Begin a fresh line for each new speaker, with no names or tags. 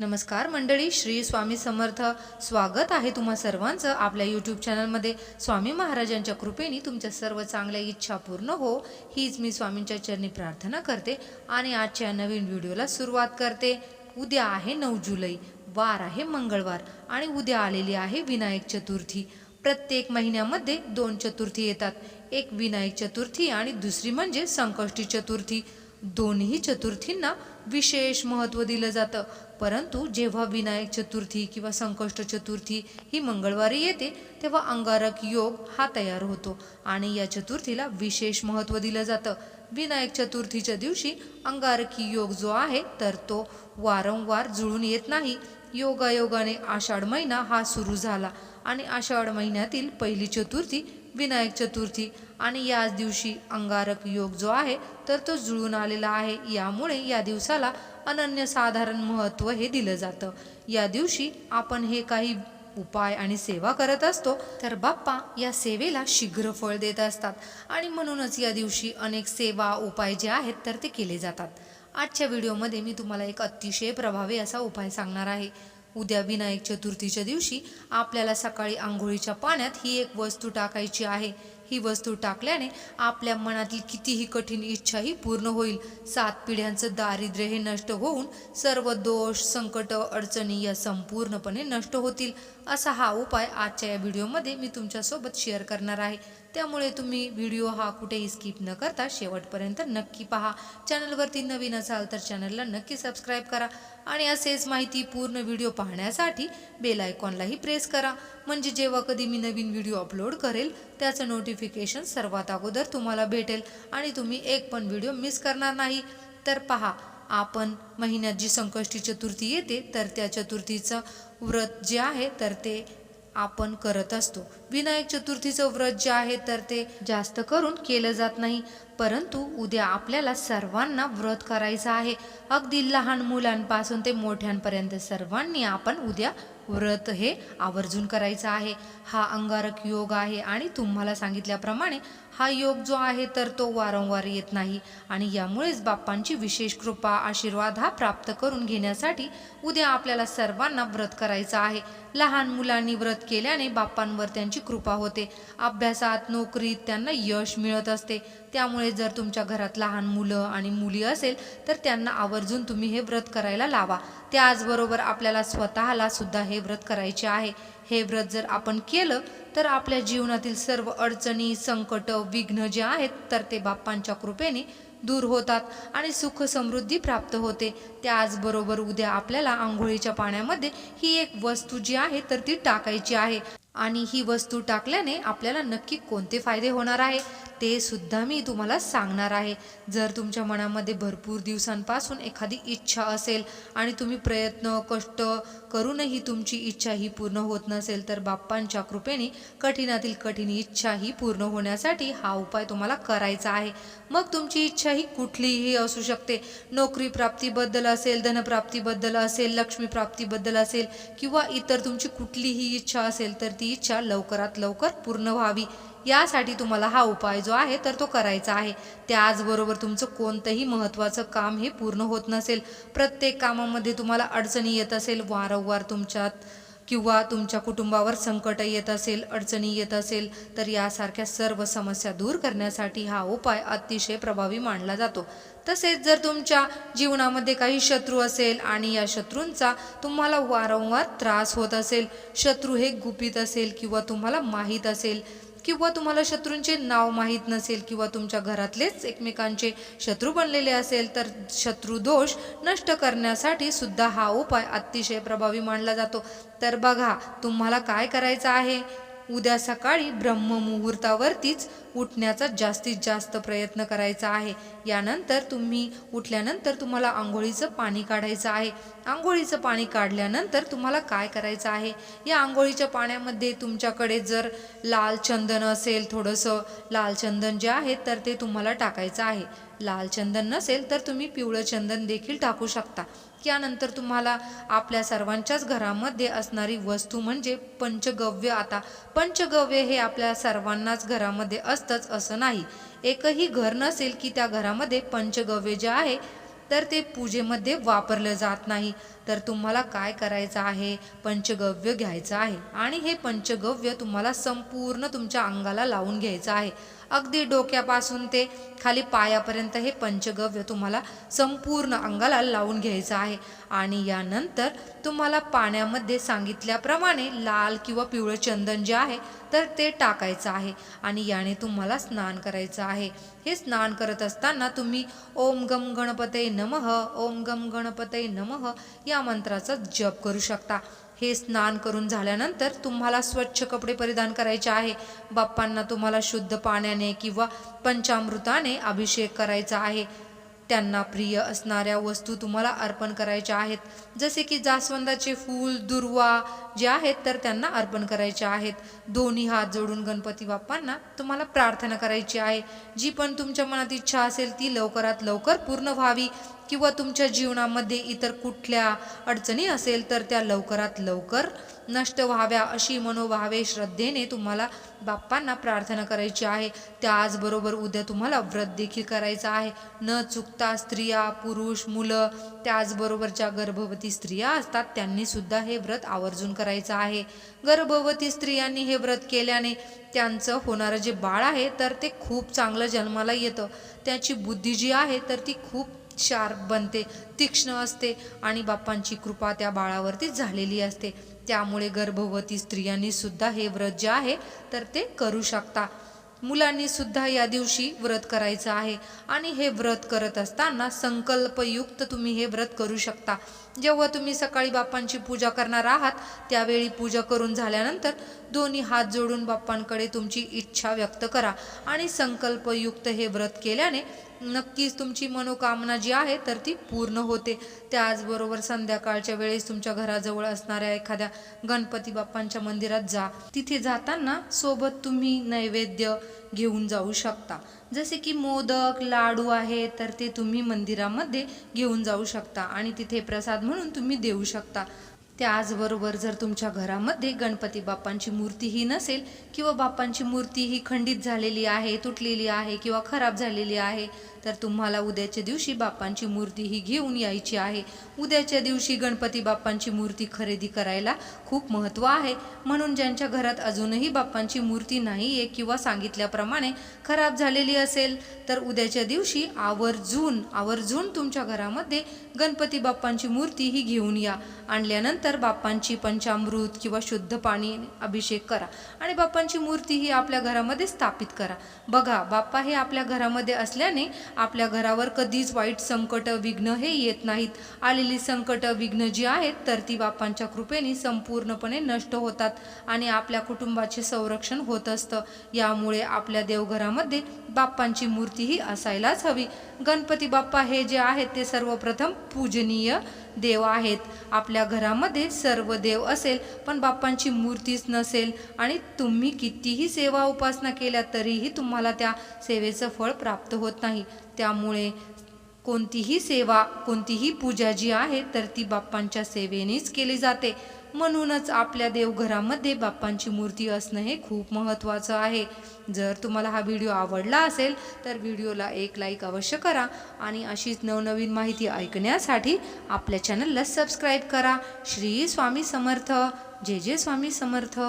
नमस्कार मंडळी श्री स्वामी समर्थ. स्वागत आहे तुम्हा सर्वांचं आपल्या यूट्यूब चॅनलमध्ये स्वामी महाराजांच्या कृपेने तुमच्या सर्व चांगल्या इच्छा पूर्ण हो हीच मी स्वामींच्या चरणी प्रार्थना करते आणि आजच्या नवीन व्हिडिओला सुरुवात करते. उद्या आहे नऊ जुलै वार आहे मंगळवार आणि उद्या आलेली आहे विनायक चतुर्थी. प्रत्येक महिन्यामध्ये दोन चतुर्थी येतात एक विनायक चतुर्थी आणि दुसरी म्हणजे संकष्टी चतुर्थी. दोन्ही चतुर्थींना विशेष महत्त्व दिलं जातं. परंतु जेव्हा विनायक चतुर्थी किंवा संकष्ट चतुर्थी ही मंगळवारी येते तेव्हा अंगारक योग हा तयार होतो आणि या चतुर्थीला विशेष महत्त्व दिलं जातं. विनायक चतुर्थीच्या दिवशी अंगारकी योग जो आहे तर तो वारंवार जुळून येत नाही. योगायोगाने आषाढ महिना हा सुरू झाला आणि आषाढ महिन्यातील पहिली चतुर्थी विनायक चतुर्थी आणि याच दिवशी अंगारक योग जो आहे तर तो जुळून आलेला आहे. यामुळे या दिवसाला अनन्यसाधारण महत्त्व हे दिलं जातं. या दिवशी आपण हे काही उपाय आणि सेवा करत असतो तर बाप्पा या सेवेला शीघ्र फळ देत असतात आणि म्हणूनच या दिवशी अनेक सेवा उपाय जे आहेत तर ते केले जातात. आजच्या व्हिडिओमध्ये मी तुम्हाला एक अतिशय प्रभावी असा उपाय सांगणार आहे. उद्या विनायक चतुर्थीच्या दिवशी आपल्याला सकाळी आंघोळीच्या पाण्यात ही एक वस्तू टाकायची आहे. ही वस्तू टाकल्याने आपल्या मनातील कितीही कठीण इच्छाही पूर्ण होईल. सात पिढ्यांचं दारिद्र्य हे नष्ट होऊन सर्व दोष संकट अडचणी या संपूर्णपणे नष्ट होतील असा हा उपाय आजच्या या व्हिडिओमध्ये मी तुमच्यासोबत शेअर करणार आहे. त्यामुळे तुम्ही व्हिडिओ हा कुठेही स्किप न करता शेवटपर्यंत नक्की पहा. चॅनलवरती नवीन असाल तर चॅनलला नक्की सबस्क्राईब करा आणि असेच माहिती पूर्ण व्हिडिओ पाहण्यासाठी बेल आयकॉनलाही प्रेस करा. म्हणजे जेव्हा कधी मी नवीन व्हिडिओ अपलोड करेल त्याचं नोटिफिकेशन सर्वात अगोदर तुम्हाला भेटेल आणि तुम्ही एक पण व्हिडिओ मिस करणार नाही. तर पहा आपण महिन्यात जी संकष्टी चतुर्थी येते तर त्या चतुर्थीचं व्रत जे आहे तर ते आपण करत असतो. विनायक चतुर्थीचं व्रत जे आहे तर ते जास्त करून केलं जात नाही. परंतु उद्या आपल्याला सर्वांना व्रत करायचं आहे. अगदी लहान मुलांपासून ते मोठ्यांपर्यंत सर्वांनी आपण उद्या व्रत हे आवर्जून करायचं आहे. हा अंगारक योग आहे आणि तुम्हाला सांगितल्याप्रमाणे हा योग जो आहे तर तो वारंवार येत नाही आणि यामुळेच बाप्पांची विशेष कृपा आशीर्वाद हा प्राप्त करून घेण्यासाठी उद्या आपल्याला सर्वांना व्रत करायचं आहे. लहान मुलांनी व्रत केल्याने बाप्पांवर त्यांची कृपा होते. अभ्यासात नोकरीत त्यांना यश मिळत असते. त्यामुळे जर तुमच्या घरात लहान मुलं आणि मुली असेल तर त्यांना आवर्जून तुम्ही हे व्रत करायला लावा. त्याचबरोबर आपल्याला स्वतःला सुद्धा हे व्रत करायचे आहे. हे व्रत जर आपण केलं तर आपल्या जीवनातील सर्व अडचणी संकट विघ्न जे आहेत तर ते बाप्पांच्या कृपेने दूर होतात आणि सुख समृद्धी प्राप्त होते. त्याचबरोबर उद्या आपल्याला आंघोळीच्या पाण्यामध्ये ही एक वस्तू जी आहे तर ती टाकायची आहे. आणि ही वस्तू टाकल्याने आपल्याला नक्की कोणते फायदे होणार आहे? ते सुद्धा मी तुम्हाला सांगणार आहे. जर तुमच्या मनामध्ये भरपूर दिवसांपासून एखादी इच्छा असेल आणि तुम्ही प्रयत्न कष्ट करूनही तुमची इच्छा ही पूर्ण होत नसेल तर बाप्पांच्या कृपेने कठीणातील कठीण इच्छा ही पूर्ण होण्यासाठी हा उपाय तुम्हाला करायचा आहे. मग तुमची इच्छा ही कुठलीही असू शकते. नोकरी प्राप्तीबद्दल असेल धनप्राप्तीबद्दल असेल लक्ष्मी प्राप्तीबद्दल असेल किंवा इतर तुमची कुठलीही इच्छा असेल तर ती इच्छा लवकरात लवकर पूर्ण व्हावी. यासाठी तुम्हाला हा उपाय जो आहे तर तो करायचा आहे. त्याचबरोबर तुमचं कोणतंही महत्त्वाचं काम हे पूर्ण होत नसेल प्रत्येक कामामध्ये तुम्हाला अडचणी येत असेल वारंवार तुमच्यात किंवा तुमच्या कुटुंबावर संकट येत असेल अडचणी येत असेल तर यासारख्या सर्व समस्या दूर करण्यासाठी हा उपाय अतिशय प्रभावी मानला जातो. तसेच जर तुमच्या जीवनामध्ये काही शत्रू असेल आणि या शत्रूंचा तुम्हाला वारंवार त्रास होत असेल शत्रू हे गुपित असेल किंवा तुम्हाला माहीत असेल किंवा तुम्हाला शत्रूंचे नाव माहीत नसेल किंवा तुमच्या घरातलेच एकमेकांचे शत्रू बनलेले असेल तर शत्रू दोष नष्ट करण्यासाठी सुद्धा हा उपाय अतिशय प्रभावी मानला जातो. तर बघा तुम्हाला काय करायचं आहे? उद्या सकाळी ब्रह्ममुहूर्तावरतीच उठण्याचा जास्तीत जास्त प्रयत्न करायचा आहे. यानंतर तुम्ही उठल्यानंतर तुम्हाला आंघोळीचं पाणी काढायचं आहे. आंघोळीचं पाणी काढल्यानंतर तुम्हाला काय करायचं आहे? या आंघोळीच्या पाण्यामध्ये तुमच्याकडे जर लाल चंदन असेल थोडंसं लाल चंदन जे आहे तर ते तुम्हाला टाकायचं आहे. लाल चंदन नसेल तर तुम्ही पिवळं चंदन देखील टाकू शकता. त्यानंतर तुम्हाला आपल्या सर्वांच्याच घरामध्ये असणारी वस्तू म्हणजे पंचगव्य आता. पंचगव्य हे आपल्या सर्वांनाच घरामध्ये असतंच असं नाही. एकही घर नसेल की त्या घरामध्ये पंचगव्य जे आहे तर ते पूजेमध्ये वापरलं जात नाही. तर तुम्हाला काय करायचं आहे? पंचगव्य घ्यायचं आहे. आणि हे पंचगव्य तुम्हाला संपूर्ण तुमच्या अंगाला लावून घ्यायचं आहे. अगदी डोक्यापासून ते खाली पायापर्यंत हे पंचगव्य तुम्हाला संपूर्ण अंगाला लावून घ्यायचं आहे. आणि यानंतर तुम्हाला पाण्यामध्ये सांगितल्याप्रमाणे लाल किंवा पिवळं चंदन जे आहे तर ते टाकायचं आहे. आणि याने तुम्हाला स्नान करायचं आहे. हे स्नान करत असताना तुम्ही ओम गम गणपते नमः ओम गम गणपते नमः या मंत्राचा जप करू शकता. हे स्नान करून झाल्यानंतर तुम्हाला स्वच्छ कपडे परिधान करायचे आहे. बाप्पांना तुम्हाला शुद्ध पाण्याने किंवा पंचामृताने अभिषेक करायचा आहे. त्यांना प्रिय असणाऱ्या वस्तू तुम्हाला अर्पण करायच्या आहेत. जसे की जास्वंदाचे फूल दुर्वा जे आहेत तर त्यांना अर्पण करायचे आहेत. दोन्ही हात जोडून गणपती बाप्पांना तुम्हाला प्रार्थना करायची आहे. जी पण तुमच्या मनात इच्छा असेल ती लवकरात लवकर पूर्ण व्हावी. किंवा तुमच्या जीवनामध्ये इतर कुठल्या अडचणी असेल तर त्या लवकरात लवकर नष्ट व्हाव्या अशी मनोभावे श्रद्धेने तुम्हाला बाप्पांना प्रार्थना करायची आहे. त्याचबरोबर उद्या तुम्हाला व्रत देखील करायचं आहे. न चुकता स्त्रिया पुरुष मुलं त्याचबरोबर ज्या गर्भवती स्त्रिया असतात. त्यांनी सुद्धा हे व्रत आवर्जून करायचं आहे. गर्भवती स्त्रियांनी हे व्रत केल्याने त्यांचं होणारं जे बाळ आहे तर ते खूप चांगलं जन्माला येतं. त्याची बुद्धी जी आहे तर ती खूप शार्प बनते. तीक्ष्ण असते आणि बाप्पांची कृपा त्या बाळावरती झालेली असते. त्यामुळे गर्भवती स्त्रियांनी सुद्धा हे व्रत जे आहे तर ते करू शकता. मुलांनी सुद्धा या दिवशी व्रत करायचं आहे आणि हे व्रत करत असताना संकल्पयुक्त तुम्ही हे व्रत करू शकता. जेव्हा तुम्ही सकाळी बाप्पांची पूजा करणार आहात त्यावेळी पूजा करून झाल्यानंतर दोन्ही हात जोडून बाप्पांकडे तुमची इच्छा व्यक्त करा आणि संकल्पयुक्त हे व्रत केल्याने नक्कीच तुमची मनोकामना जी आहे तर ती पूर्ण होते. त्याचबरोबर संध्याकाळच्या वेळेस तुमच्या घराजवळ असणाऱ्या एखाद्या गणपती बाप्पांच्या मंदिरात जा. तिथे जाताना सोबत तुम्ही नैवेद्य घेऊन जाऊ शकता. जसे की मोदक लाडू आहे तर ते तुम्ही मंदिरामध्ये घेऊन जाऊ शकता आणि तिथे प्रसाद म्हणून तुम्ही देऊ शकता. त्याचबरोबर जर तुमच्या घरामध्ये गणपती बाप्पांची मूर्तीही नसेल किंवा बाप्पांची मूर्ती ही खंडित झालेली आहे तुटलेली आहे किंवा खराब झालेली आहे तर तुम्हाला उद्याच्या दिवशी बाप्पांची मूर्ती ही घेऊन यायची आहे. उद्याच्या दिवशी गणपती बाप्पांची मूर्ती खरेदी करायला खूप महत्त्व आहे. म्हणून ज्यांच्या घरात अजूनही बाप्पांची मूर्ती नाही आहे किंवा सांगितल्याप्रमाणे खराब झालेली असेल तर उद्याच्या दिवशी आवर्जून आवर्जून तुमच्या घरामध्ये गणपती बाप्पांची मूर्ती ही घेऊन या. आणल्यानंतर बाप्पांची पंचामृत किंवा शुद्ध पाणी अभिषेक करा आणि बाप्पांची मूर्ती ही आपल्या घरामध्ये स्थापित करा. बघा बाप्पा हे आपल्या घरामध्ये असल्याने आपल्या घरावर कधीच वाईट संकट विघ्न हे येत नाहीत. आलेली संकट विघ्न जी आहेत तर ती बाप्पांच्या कृपेने संपूर्णपणे नष्ट होतात आणि आपल्या कुटुंबाचे संरक्षण होत असतं. यामुळे आपल्या देवघरामध्ये बाप्पांची मूर्तीही असायलाच हवी. गणपती बाप्पा हे जे आहेत ते सर्वप्रथम पूजनीय देव आहेत. आपल्या घरामध्ये सर्व देव असेल पण बाप्पांची मूर्तीच नसेल आणि तुम्ही कितीही सेवा उपासना केल्या तरीही तुम्हाला त्या सेवेचं फळ प्राप्त होत नाही. त्यामुळे कोणतीही सेवा कोणतीही पूजा जी आहे तर ती बाप्पांच्या सेवेनेच केली जाते. म्हणूनच आपल्या देवघरामध्ये बाप्पांची मूर्ती असणं हे खूप महत्त्वाचं आहे. जर तुम्हाला हा व्हिडिओ आवडला असेल तर व्हिडिओला एक लाईक अवश्य करा आणि अशीच नवनवीन माहिती ऐकण्यासाठी आपल्या चॅनलला सबस्क्राईब करा. श्री स्वामी समर्थ. जे जे स्वामी समर्थ.